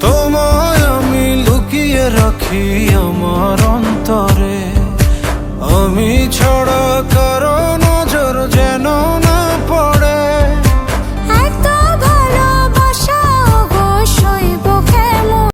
তোমায় আমি লুকিয়ে রাখি আমার